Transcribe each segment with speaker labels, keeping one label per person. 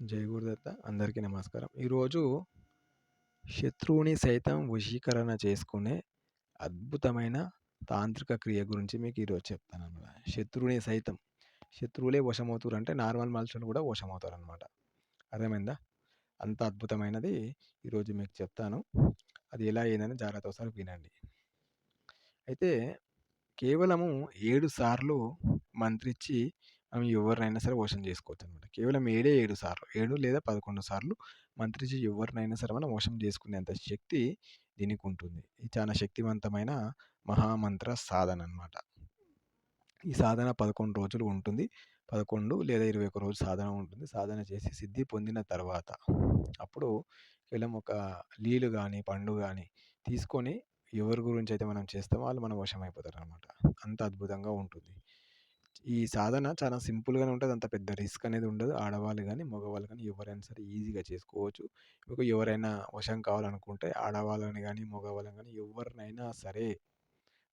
Speaker 1: జై గురుదత్త అందరికీ నమస్కారం. ఈరోజు శత్రువుని సైతం వశీకరణ చేసుకునే అద్భుతమైన తాంత్రిక క్రియ గురించి మీకు ఈరోజు చెప్తాను అనమాట శత్రువుని సైతం శత్రువులే వశమవుతారు అంటే నార్మల్ మనుషులు కూడా వశమవుతారు అనమాట అర్థమైందా? అంత అద్భుతమైనది ఈరోజు మీకు చెప్తాను. అది ఎలా అయిందని జాగ్రత్త ఒకసారి వినండి. అయితే కేవలము ఏడు సార్లు మంత్రిచ్చి ఆమె ఎవరినైనా సరే వశం చేసుకోవచ్చు అనమాట కేవలం ఏడే ఏడు సార్లు ఏడు లేదా పదకొండు సార్లు మంత్రిజీ ఎవరినైనా సరే మనం వశం చేసుకునేంత శక్తి దీనికి ఉంటుంది ఇది చాలా శక్తివంతమైన మహామంత్ర సాధన అనమాట ఈ సాధన పదకొండు రోజులు ఉంటుంది. పదకొండు లేదా ఇరవై ఒక రోజు సాధన ఉంటుంది. సాధన చేసి సిద్ధి పొందిన తర్వాత అప్పుడు కేవలం ఒక నీళ్ళు కానీ పండు కానీ తీసుకొని ఎవరి గురించి అయితే మనం చేస్తామో వాళ్ళు మన వశం అయిపోతారు అనమాట అంత అద్భుతంగా ఉంటుంది. ఈ సాధన చాలా సింపుల్గానే ఉంటుంది. అంత పెద్ద రిస్క్ అనేది ఉండదు. ఆడవాళ్ళు కానీ మగవాళ్ళు కానీ ఎవరైనా సరే ఈజీగా చేసుకోవచ్చు. మీకు ఎవరైనా వశం కావాలనుకుంటే ఆడవాళ్ళని కానీ మగవాళ్ళని కానీ ఎవరినైనా సరే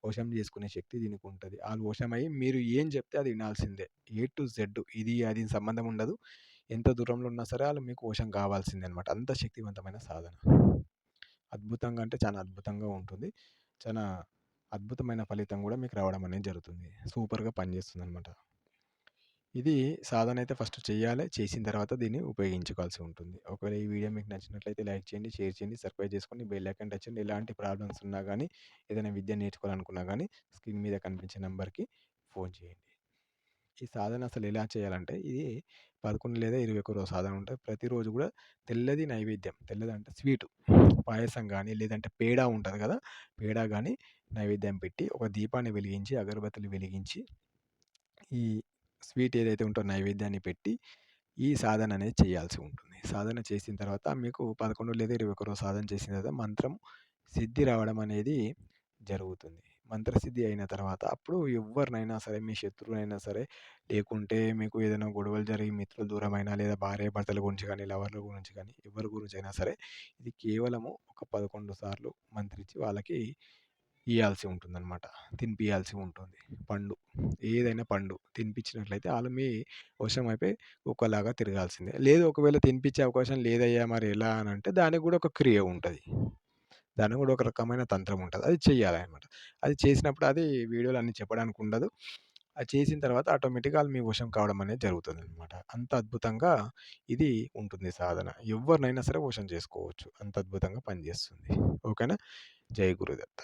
Speaker 1: వశం చేసుకునే శక్తి దీనికి ఉంటుంది. వాళ్ళు వశమై మీరు ఏం చెప్తే అది వినాల్సిందే. ఏ టు జెడ్ ఇది అది సంబంధం ఉండదు. ఎంత దూరంలో ఉన్నా సరే వాళ్ళు మీకు వశం కావాల్సిందే అనమాట అంత శక్తివంతమైన సాధన. అద్భుతంగా అంటే చాలా అద్భుతంగా ఉంటుంది. చాలా అద్భుతమైన ఫలితం కూడా మీకు రావడం అనేది జరుగుతుంది. సూపర్గా పనిచేస్తుంది అనమాట ఇది సాధన అయితే ఫస్ట్ చేయాలి. చేసిన తర్వాత దీన్ని ఉపయోగించుకోవాల్సి ఉంటుంది. ఒకవేళ ఈ వీడియో మీకు నచ్చినట్లయితే లైక్ చేయండి షేర్ చేయండి సబ్స్క్రైబ్ చేసుకొని బెల్ ఐకాన్ టచ్ చేయండి. ఎలాంటి ప్రాబ్లమ్స్ ఉన్నా కానీ ఏదైనా విద్య నేర్చుకోవాలనుకున్నా కానీ స్క్రీన్ మీద కనిపించే నెంబర్కి ఫోన్ చేయండి. ఈ సాధన అసలు ఎలా చేయాలంటే ఇది పదకొండు లేదా ఇరవై ఒక్క రోజు సాధన ఉంటుంది ప్రతిరోజు కూడా తెల్లది నైవేద్యం. తెల్లది అంటే స్వీటు. పాయసం కానీ లేదంటే పేడ ఉంటుంది కదా పేడ కానీ నైవేద్యం పెట్టి ఒక దీపాన్ని వెలిగించి అగరబత్తులు వెలిగించి ఈ స్వీట్ ఏదైతే ఉంటుందో నైవేద్యాన్ని పెట్టి ఈ సాధన అనేది చేయాల్సి ఉంటుంది. సాధన చేసిన తర్వాత మీకు పదకొండు లేదా ఇరవై ఒక్క రోజు సాధన చేసిన తర్వాత మంత్రం సిద్ధి రావడం అనేది జరుగుతుంది. మంత్రసిద్ధి అయిన తర్వాత అప్పుడు ఎవరినైనా సరే మీ శత్రువునైనా సరే లేకుంటే మీకు ఏదైనా గొడవలు జరిగి మిత్రులు దూరమైనా లేదా భార్య భర్తల గురించి కానీ లవర్ల గురించి కానీ ఎవరి గురించి అయినా సరే ఇది కేవలము ఒక పదకొండు సార్లు మంత్రించి వాళ్ళకి ఇవ్వాల్సి ఉంటుందన్నమాట. తినిపియాల్సి ఉంటుంది. పండు. ఏదైనా పండు తినిపించినట్లయితే వాళ్ళు మీ వశం అయిపోయి ఒకలాగా తిరగాల్సిందే. లేదు ఒకవేళ తినిపించే అవకాశం లేదయ్యా మరి ఎలా అని అంటే దానికి కూడా ఒక క్రియ ఉంటుంది. దానికి కూడా ఒక రకమైన తంత్రం ఉంటుంది. అది చెయ్యాలన్నమాట. అది చేసినప్పుడు అది వీడియోలు అన్ని చెప్పడానికి ఉండదు అది చేసిన తర్వాత ఆటోమేటిక్గా మీ వశం కావడం అనేది జరుగుతుంది అనమాట అంత అద్భుతంగా ఇది ఉంటుంది సాధన. ఎవరినైనా సరే వశం చేసుకోవచ్చు. అంత అద్భుతంగా పనిచేస్తుంది. ఓకేనా? జై గురుదత్త.